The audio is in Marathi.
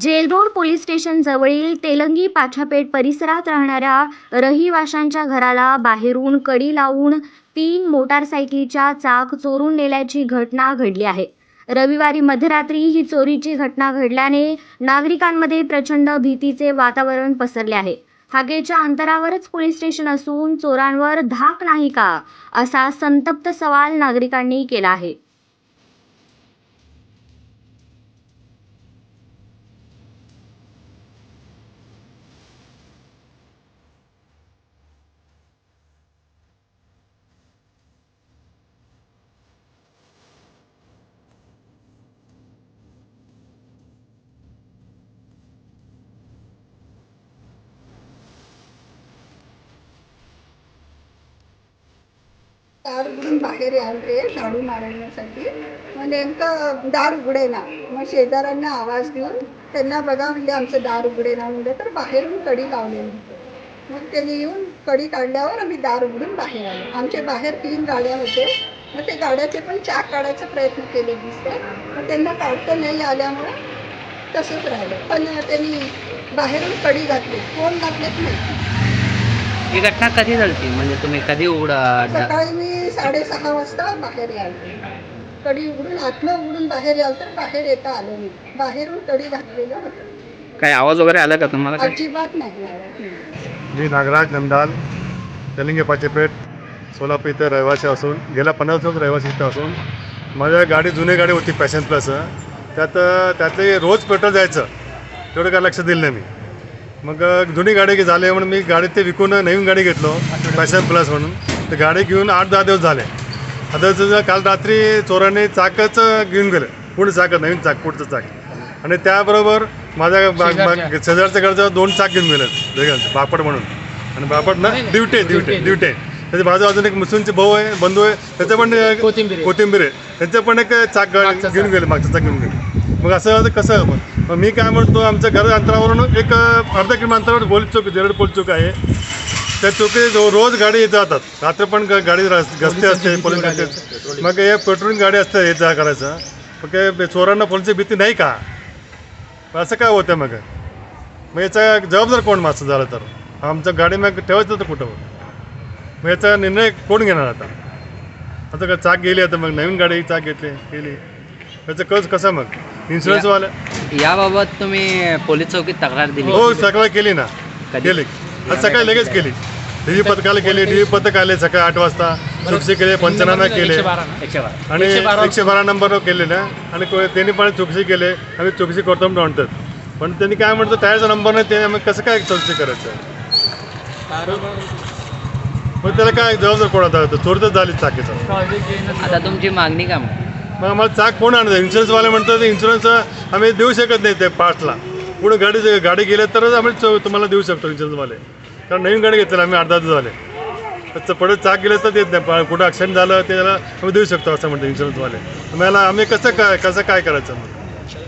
जेलरोड पोलीस स्टेशन जवळील तेलंगी पाछापेठ परिसरात राहणाऱ्या रहिवाशांच्या घराला बाहेरून कडी लावून तीन मोटारसायकलीच्या चाक चोरून नेल्याची घटना घडली आहे. रविवारी मध्यरात्री ही चोरीची घटना घडल्याने नागरिकांमध्ये प्रचंड भीतीचे वातावरण पसरले आहे. हाकेच्या अंतरावरच पोलीस स्टेशन असून चोरांवर धाक नाही का? असा संतप्त सवाल नागरिकांनी केला आहे. दार उघडून बाहेर आले झाडू मारण्यासाठी. मग नेमकं दार उघडे ना मग शेजाऱ्यांना आवाज देऊन त्यांना बघा म्हणजे आमचं दार उघडे ना म्हणजे तर बाहेरून कडी लावलेली मग त्यांनी येऊन कडी काढल्यावर आम्ही दार उघडून बाहेर आलो. आमच्या बाहेर तीन गाड्या होते. मग ते गाड्याचे पण चाक काढायचा प्रयत्न केले दिसते. मग त्यांना काढता नाही आल्यामुळं तसंच राहिलं. पण त्यांनी बाहेरून कडी घातली. कोण घातलेच नाही ही घटना कधी झाली म्हणजे तुम्ही कधी उघडा? सकाळी मी साडेसहा वाजता बाहेर यायचे कडी उघडून आतनं उघडून बाहेर याल तर बाहेर येता आलो मी बाहेरून कडी घातलेलं होतं. काय आवाज वगैरे आला का तुम्हाला काय? अजिबात नाही. मी नागराज नंदाल तेलिंगे पाचेपेठ सोलापूर इथे रहिवासी असून गेल्या पन्नास दिवस रहिवासी इथं असून माझ्या गाडी जुनी गाडी होती पॅशन प्लस त्यात त्यातले रोज पेट्रोल जायचं तेवढं काय लक्ष दिलं नाही मी. मग जुनी गाडी झाली म्हणून मी गाडी ते विकून नवीन गाडी घेतलो पॅशन प्लस म्हणून. तर गाडी घेऊन आठ दहा दिवस झाले. आता काल रात्री चोराने चाकच घेऊन गेलं. पुढे चाक नवीन चाक पुढचं चाक. आणि त्याबरोबर माझ्या शेजारच्या. घरचं दोन चाक घेऊन गेले बापड म्हणून. आणि बापड ना दिवटे दिवटे दिवटे त्याच्या बाजू अजून एक मुस्लिमचे भाऊ आहे बंधू आहे. त्याचं पण कोथिंबीर आहे. त्यांचं पण एक चाक घेऊन गेले मागचं चाक घेऊन गेले. मग असं कसं मग मग मी काय म्हणतो आमच्या घर अंतरावरून एक अर्धा किलोमीटर अंतरावर पोलीस चौक जेरड चौक आहे. त्या चौकी रोज गाडी येत जातात रात्र पण ग- गाडी रस- गस्ती असते पोलीस गस्ती मग हे पेट्रोलिंग गाडी असते येत जा करायचं. मग काय चोरांना पोलीसची भीती नाही का? असं काय होतं मग? मग याचा जबाबदार कोण माणसं झालं तर? आमचं गाडी मग ठेवायचं तर कुठं? मग याचा निर्णय कोण घेणार आता? आता का चाक गेली आता मग नवीन गाडी चाक घेतली गेली. त्याचं कस कसं मग? इन्शुरन्सवाल्या याबाबत तुम्ही पोलीस चौकीत तक्रार दिली. हो सकाळ केली ना. कधी? केली. आज सकाळी लगेच केली. डीव्ही पथकाला केली डीव्ही पथक आले सकाळी आठ वाजता. चुकशी केले पंचनामे केले. आणि एकशे बारा नंबर. केले ना. आणि को- त्यांनी पण चौकशी केले. आम्ही चौकशी करतो म्हणून म्हणतात पण त्यांनी काय म्हणतो टायरचा नंबर नाही ते आम्ही कसं काय चौकशी करायचं? मग त्याला काय जबाबदार कोण आता? चोरी तर झाली चाकीचं. आता तुमची मागणी का मग मग आम्हाला चाक कोण आणतं? इन्शुरन्सवाले म्हणतात इन्शुरन्स आम्ही देऊ शकत नाही ते पार्टला पुढे गाडी गाडी गेले तरच आम्ही चौ- तुम्हाला देऊ शकतो इन्शुरन्सवाले कारण नवीन गाडी घेतलेलं आम्ही अर्धा दिवस झाले. तर पुढे चाक गेलं तर देत नाही. कुठं ॲक्सिडेंट झालं ते त्याला आम्ही देऊ शकतो असं म्हणतो इन्शुरन्सवाले आम्हाला आम्ही कसं काय कसं काय करायचं मग?